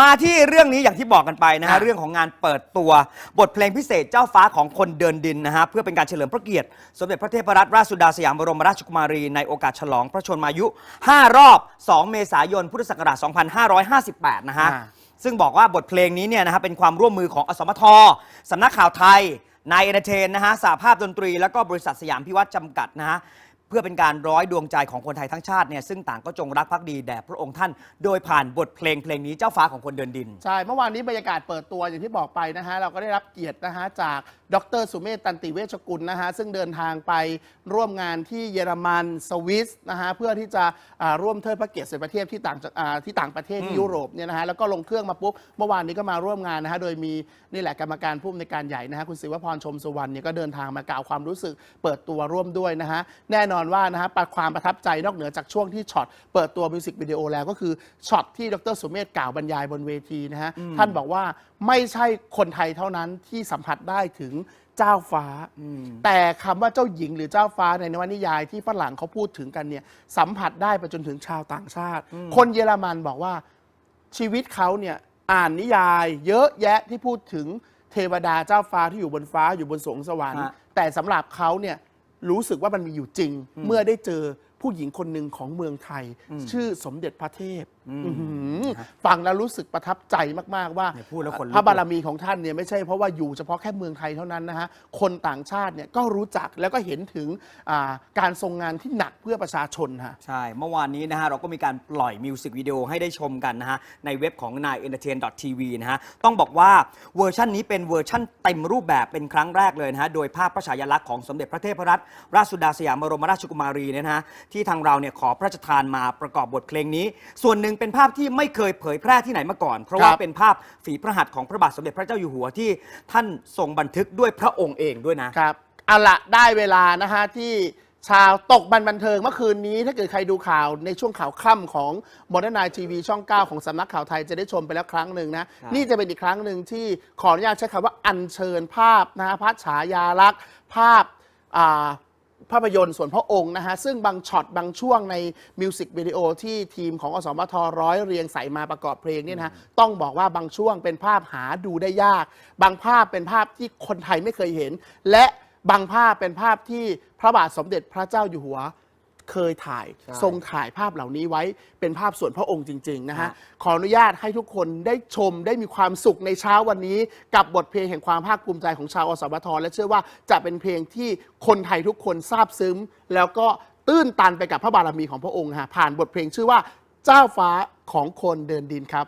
มาที่เรื่องนี้อย่างที่บอกกันไปนะฮะค่ะเรื่องของงานเปิดตัวบทเพลงพิเศษเจ้าฟ้าของคนเดินดินนะฮะ เพื่อเป็นการเฉลิมพระเกียรติ สมเด็จพระเทพรัตนราชสุดาสยามบรมราชกุมารี ในโอกาสฉลองพระชนมายุ 5 รอบ 2 เมษายน พุทธศักราช 2558 นะฮะอ่าซึ่งบอกว่าบทเพลงนี้เนี่ยนะฮะเป็นความร่วมมือของอสมทสำนักข่าวไทยนายเอนเตอร์เทนนะฮะสาภาพดนตรี แล้วก็บริษัทสยามพิวัตรจำกัดนะฮะ เพื่อเป็นการร้อยดวงใจของคนไทยทั้งชาติเนี่ยซึ่งต่างก็จงรักภักดีแด่พระองค์ท่าน โดยผ่านบทเพลงเพลงนี้เจ้าฟ้าของคนเดินดิน ใช่ เมื่อวานนี้บรรยากาศเปิดตัวอย่างที่บอกไปนะฮะ เราก็ได้รับเกียรตินะฮะ จากดรสุเมธตันติเวชกุลนะฮะ ซึ่งเดินทางไปร่วมงานที่เยอรมันสวิสนะฮะ เพื่อที่จะอ่าร่วมเทิดพระเกียรติเสด็จประเทศที่ต่างจากอ่าที่ต่างประเทศที่ยุโรปเนี่ยนะฮะแล้วก็ลงเครื่องมาปุ๊บเมื่อวานนี้ก็มาร่วมงานนะฮะโดยมีนี่แหละกรรมการผู้อำนวยการใหญ่นะฮะคุณศิวพรชมสุวรรณเนี่ยก็เดินทางมากล่าวความรู้สึกเปิดตัวร่วมด้วยนะฮะแน่นอนว่านะฮะความประทับใจนอกเหนือจากช่วงที่ช็อตเปิดตัวมิวสิกวิดีโอแล้วก็คือช็อตที่ดรสุเมธกล่าวบรรยายบนเวทีนะฮะท่านบอกว่าไม่ใช่คนไทยเท่านั้นที่สัมผัสได้ถึงเจ้าฟ้า แต่คำว่าเจ้าหญิงหรือเจ้าฟ้าในนวนิยายที่ฝรั่งเขาพูดถึงกันเนี่ยสัมผัสได้ไปจนถึงชาวต่างชาติ คนเยอรมันบอกว่าชีวิตเขาเนี่ยอ่านนิยาย เยอะแยะที่พูดถึงเทวดาเจ้าฟ้าที่อยู่บนฟ้าอยู่บนสวงสวรรค์ฮะแต่สำหรับเขาเนี่ย รู้สึกว่ามันมีอยู่จริง เมื่อได้เจอผู้หญิงคนหนึ่งของเมืองไทย ชื่อสมเด็จพระเทพ อื้อหือฟังแล้วรู้สึกประทับใจมาก ๆ ว่า เนี่ยพูดแล้วขนลุก พระบารมีของท่านเนี่ยไม่ใช่เพราะว่าอยู่เฉพาะแค่เมืองไทยเท่านั้นนะฮะ คนต่างชาติเนี่ยก็รู้จักแล้วก็เห็นถึงอ่าการทรงงานที่หนักเพื่อประชาชนฮะ ใช่ เมื่อวานนี้นะฮะ เราก็มีการปล่อยมิวสิกวิดีโอให้ได้ชมกันนะฮะ ในเว็บของ n a i e n t e r t a i n tv นะฮะ ต้องบอกว่าเวอร์ชันนี้เป็นเวอร์ชันเต็มรูปแบบเป็นครั้งแรกเลยนะฮะ โดยภาพพระฉายาลักษณ์ของสมเด็จพระเทพรัตนราชสุดาสยามบรมราชกุมารีเนี่ยนะฮะ ที่ทางเราเนี่ยขอพระราชทานมาประกอบบทเพลงนี้ ส่วนหนึ่งเป็นภาพที่ไม่เคยเผยแพร่ที่ไหนมาก่อน เพราะว่าครับเป็นภาพฝีพระหัตถ์ของพระบาทสมเด็จพระเจ้าอยู่หัวที่ท่านทรงบันทึกด้วยพระองค์เองด้วยนะ ครับเอาละได้เวลานะฮะที่ชาวตกบันบันเทิงเมื่อคืนนี้ถ้าเกิดใครดูข่าวในช่วงข่าวค่ำของมอ d ร์น i ทีวีช่อง 9 ของสำนักข่าวไทยจะได้ชมไปแล้วครั้งหนึ่งนะครับนี่จะเป็นอีกครั้งหนึ่งที่ขออนุญาตใช้คำว่าอัญเชิญภาพนะฮะพระฉายาลักษณ์ภาพอ่า ภาพยนตร์ส่วนพระองค์นะฮะ ซึ่งบางช็อตบางช่วงในมิวสิกวิดีโอที่ทีมของอสมทร้อยเรียงใส่มาประกอบเพลงเนี่ยนะฮะ ต้องบอกว่าบางช่วงเป็นภาพหาดูได้ยาก บางภาพเป็นภาพที่คนไทยไม่เคยเห็น และบางภาพเป็นภาพที่พระบาทสมเด็จพระเจ้าอยู่หัว เคยถ่ายใช่ ทรงถ่ายภาพเหล่านี้ไว้เป็นภาพส่วนพระองค์จริง ๆนะฮะฮะ ขออนุญาตให้ทุกคนได้ชมได้มีความสุขในเช้าวันนี้ กับบทเพลงแห่งความภาคภูมิใจของชาวอสมทและเชื่อว่าจะเป็นเพลงที่คนไทยทุกคนซาบซึ้งแล้วก็ตื้นตันไปกับพระบารมีของพระองค์ฮะผ่านบทเพลงชื่อว่าเจ้าฟ้าของคนเดินดินครับ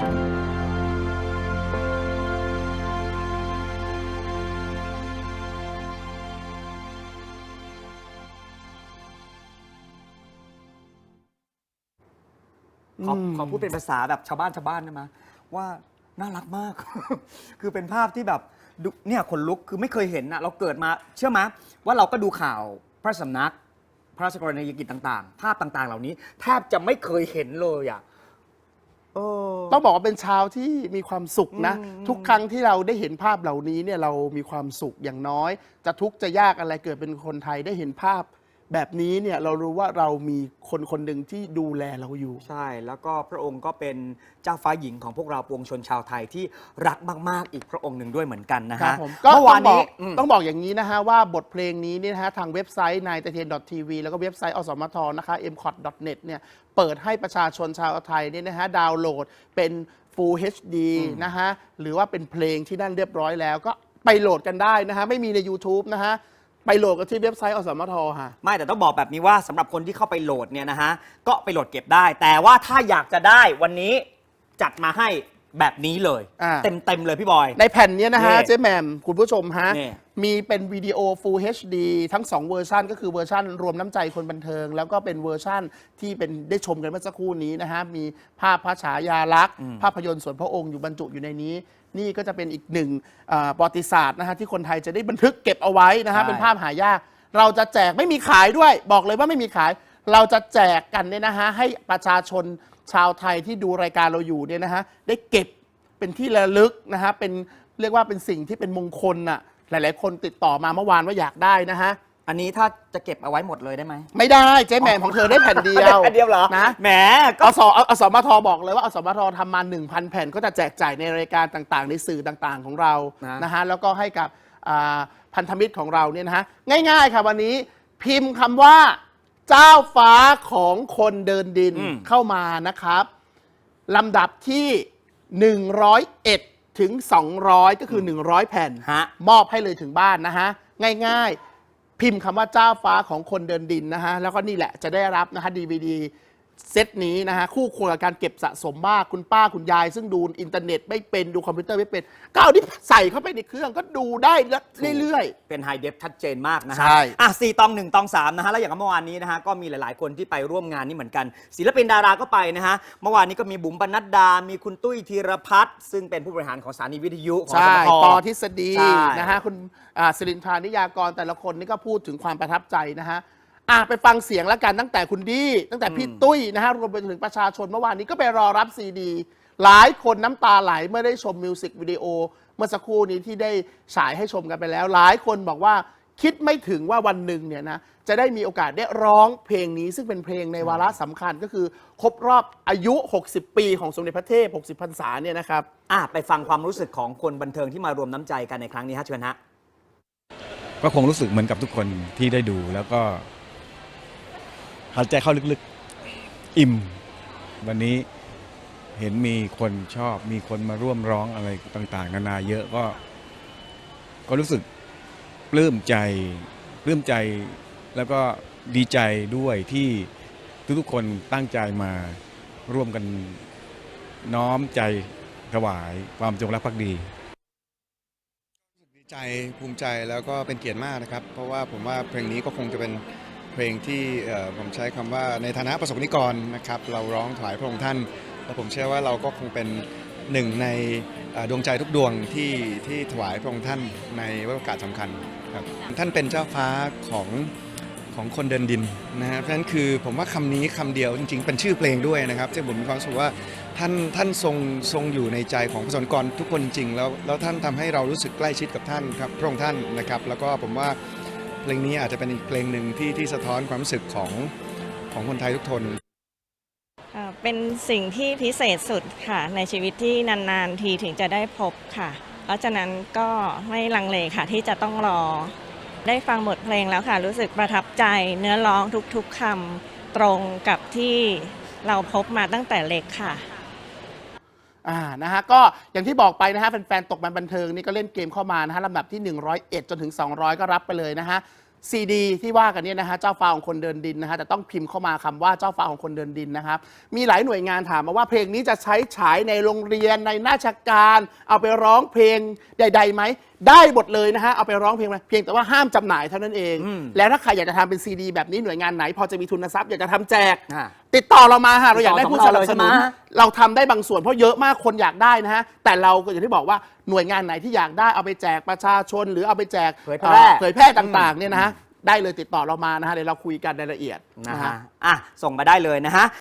ขออืมขอพูดเป็นภาษาแบบชาวบ้านชาวบ้านได้ไหมว่าน่ารักมาก คือเป็นภาพที่แบบดูเนี่ยคนลุกคือไม่เคยเห็นนะเราเกิดมาเชื่อไหมว่าเราก็ดูข่าวพระสำนัก พระราชกรณียกิจต่าง ๆ ภาพต่าง ๆ เหล่านี้แทบจะไม่เคยเห็นเลยอะ เออ ต้องบอกว่าเป็นเช้าที่มีความสุขนะอืมทุกครั้งที่เราได้เห็นภาพเหล่านี้เนี่ยเรามีความสุขอย่างน้อย จะทุกข์จะยากอะไรเกิดเป็นคนไทยได้เห็นภาพ แบบนี้เนี่ยเรารู้ว่าเรามีคนคนหนึ่งที่ดูแลเราอยู่ ใช่ แล้วก็พระองค์ก็เป็นเจ้าฟ้าหญิงของพวกเราปวงชนชาวไทยที่รักมาก ๆ อีกพระองค์หนึ่งด้วยเหมือนกันนะครัฮะบผมก็เมื่อต้วาอนงบอนี้กอืม ต้องบอกอย่างนี้นะฮะว่าบทเพลงนี้เนี่ยนะฮะทางเว็บไซต์นายตะเทน .tv แล้วก็เว็บไซต์อสมทนะคะ m c o t net เนี่ยเปิดให้ประชาชนชาวไทยเนี่ยนะฮะดาวน์โหลดเป็น Full HD นะฮะ หรือว่าเป็นเพลงที่นั่นเรียบร้อยแล้วก็ไปโหลดกันได้นะฮะ ไม่มีใน YouTube นะฮะ ไปโหลดกันที่เว็บไซต์อสมทค่ะไม่แต่ต้องบอกแบบนี้ว่าสำหรับคนที่เข้าไปโหลดเนี่ยนะฮะก็ไปโหลดเก็บได้ แต่ว่าถ้าอยากจะได้วันนี้จัดมาให้แบบนี้เลย อ่า เต็มเต็มๆเลยพี่บอย ในแผ่นเนี้ยนะฮะ นี่เจ๊แหม่มคุณผู้ชมฮะ นี่ มีเป็นวิดีโอ Full HD ทั้ง 2 เวอร์ชันก็คือเวอร์ชันรวมน้ำใจคนบันเทิง แล้วก็เป็นเวอร์ชันที่เป็นได้ชมกันเมื่อสักครู่นี้นะฮะ มีภาพพระฉายาลักษณ์ ภาพยนตร์ส่วนพระองค์อยู่บรรจุอยู่ในนี้ นี่ก็จะเป็นอีกหนึ่งอ่าประวัติศาสตร์นะฮะที่คนไทยจะได้บันทึกเก็บเอาไว้นะฮะใช่ เป็นภาพหายาก เราจะแจกไม่มีขายด้วย บอกเลยว่าไม่มีขาย เราจะแจกกันเนี่ยนะฮะให้ประชาชนชาวไทยที่ดูรายการเราอยู่เนี่ยนะฮะได้เก็บเป็นที่ระลึกนะฮะเป็นเรียกว่าเป็นสิ่งที่เป็นมงคลน่ะหลาย ๆ คนติดต่อมาเมื่อวานว่าอยากได้นะฮะ อันนี้ถ้าจะเก็บเอาไว้หมดเลยได้ไหม ไม่ได้เจ๊แหม่มของเธอได้แผ่นเดียวอันเดียวเหรอนะ แหมก็ อสออสมทบอกเลยว่าอสมททำมา 1,000 แผ่นก็จะแจกจ่ายในรายการต่างๆ ในสื่อต่างๆของเรานะ นะฮะแล้วก็ให้กับอ่าพันธมิตรของเราเนี่ยนะฮะง่ายๆค่ะวันนี้พิมพ์คำว่า เจ้าฟ้าของคนเดินดินอืม เข้ามานะครับลำดับที่ 101 ถึง 200 ก็คือ 100 แผ่น ฮะ มอบให้เลยถึงบ้านนะฮะ ง่ายๆ พิมพ์คำว่าเจ้าฟ้าของคนเดินดินนะฮะแล้วก็นี่แหละจะได้รับนะฮะดีวดี เซตนี้นะฮะคู่ควรกับการเก็บสะสมมากคุณป้าคุณยาย ซึ่งดูอินเทอร์เน็ต ไม่เป็นดูคอมพิวเตอร์ไม่เป็นก็เอาที่ใส่เข้าไปในเครื่องก็ดูได้เรื่อย เป็นไฮเดฟชัดเจนมากนะฮะใช่อะสี่ตองหนึ่งตองสามนะฮะ แล้วอย่างเมื่อวานนี้นะฮะ ก็มีหลายๆ คนที่ไปร่วมงานนี้เหมือนกัน ศิลปินดาราก็ไปนะฮะ เมื่อวานนี้ก็มีบุ๋มปนัดดา มีคุณตุ้ยธีรพัฒน์ซึ่งเป็นผู้บริหารของสถานีวิทยุของใช่สมทปอทฤษฎีใช่ นะฮะคุณอ่าสิรินทรานิยากรแต่ละคนนี่ก็พูดถึงความประทับใจนะฮะ อะไปฟังเสียงแล้วกันตั้งแต่คุณดีตั้งแต่พี่ตุ้ยนะฮะรวมไปถึงประชาชนเมื่อวานนี้ก็ไปรอรับซีดี หลายคนน้ำตาไหลเมื่อได้ชมมิวสิกวิดีโอเมื่อสักครู่นี้ที่ได้ฉายให้ชมกันไปแล้ว หลายคนบอกว่าคิดไม่ถึงว่าวันหนึ่งเนี่ยนะจะได้มีโอกาสได้ร้องเพลงนี้ ซึ่งเป็นเพลงในวาระสำคัญก็คือ ครบรอบอายุ 60 ปีของสมเด็จพระเทพ 60 พรรษาเนี่ยนะครับ อะไปฟังความรู้สึกของคนบันเทิงที่มารวมน้ำใจกันในครั้งนี้ฮะเชิญฮะ ก็คงรู้สึกเหมือนกับทุกคนที่ได้ดูแล้วก็ หายใจเข้าลึกๆ อิ่ม วันนี้เห็นมีคนชอบ มีคนมาร่วมร้องอะไรต่าง ๆ นานาเยอะก็ ก็รู้สึกปลื้มใจปลื้มใจแล้วก็ดีใจด้วยที่ทุกๆคนตั้งใจมาร่วมกันน้อมใจถวายความจงรักภักดี ดีใจภูมิใจแล้วก็เป็นเกียรติมากนะครับ เพราะว่าผมว่าเพลงนี้ก็คงจะเป็น เพลงที่ผมใช้คำว่าในฐานะประสบนิกรนะครับเราร้องถวายพระองค์ท่าน และผมเชื่อว่าเราก็คงเป็นหนึ่งในดวงใจทุกดวงที่ที่ถวายพระองค์ท่านในวโอกาสสำคัญครับท่านเป็นเจ้าฟ้าของของคนเดินดินนะฮะเพราะฉะนั้นคือผมว่าคำนี้คำเดียวจริงๆ เป็นชื่อเพลงด้วยนะครับซึ่ผมมีความรู้สึกว่าท่านท่านทรงทรงอยู่ในใจของประสบนิกรทุกคนจริงแล้วแล้วท่านทำให้เรารู้สึกใกล้ชิดกับท่านครับพระองค์ท่านนะครับ แล้วก็ผมว่า เพลงนี้อาจจะเป็นอีกเพลงหนึ่งที่ที่สะท้อนความรู้สึกของของคนไทยทุกคนอ่าเป็นสิ่งที่พิเศษสุดค่ะ ในชีวิตที่นานๆทีถึงจะได้พบค่ะ เพราะฉะนั้นก็ไม่ลังเลค่ะที่จะต้องรอ ได้ฟังบทเพลงแล้วค่ะ รู้สึกประทับใจเนื้อร้องทุกๆคำตรงกับที่เราพบมาตั้งแต่เล็กค่ะ อ่านะฮะก็อย่างที่บอกไปนะฮะแฟนๆตกมันบันเทิงนี่ก็เล่นเกมเข้ามานะฮะลำดับที่ 101 จนถึง 200 ก็รับไปเลยนะฮะซีดีที่ว่ากันเนี่ยนะฮะเจ้าฟ้าของคนเดินดินนะฮะแต่ต้องพิมพ์เข้ามาคำว่าเจ้าฟ้าของคนเดินดินนะครับมีหลายหน่วยงานถามมาว่าเพลงนี้จะใช้ฉายในโรงเรียนในราชการ เอาไปร้องเพลงใดๆไหมได้หมดเลยนะฮะเอาไปร้องเพลงไหมเพียงแต่ว่าห้ามจำหน่ายเท่านั้นเองอืมแล้วถ้าใครอยากจะทำเป็นซีดีแบบนี้หน่วยงานไหน พอจะมีทุนทรัพย์อยากจะทำแจกอ่า ติดต่อเรามาฮะเราอยากได้ผู้สนับสนุนติดต่อสำหรับเราเลยใช่ไหมเราทำได้บางส่วนเพราะเยอะมากคนอยากได้นะฮะ แต่เราก็อย่างที่บอกว่าหน่วยงานไหนที่อยากได้เอาไปแจกประชาชน หรือเอาไปแจกเผยแพร่ อ่อเผยแพร่ต่างๆเนี่ยนะฮะได้เลยติดต่อเรามานะฮะเดี๋ยวเราคุยกันรายละเอียดนะนะฮะ ฮะอะส่งมาได้เลยนะฮะ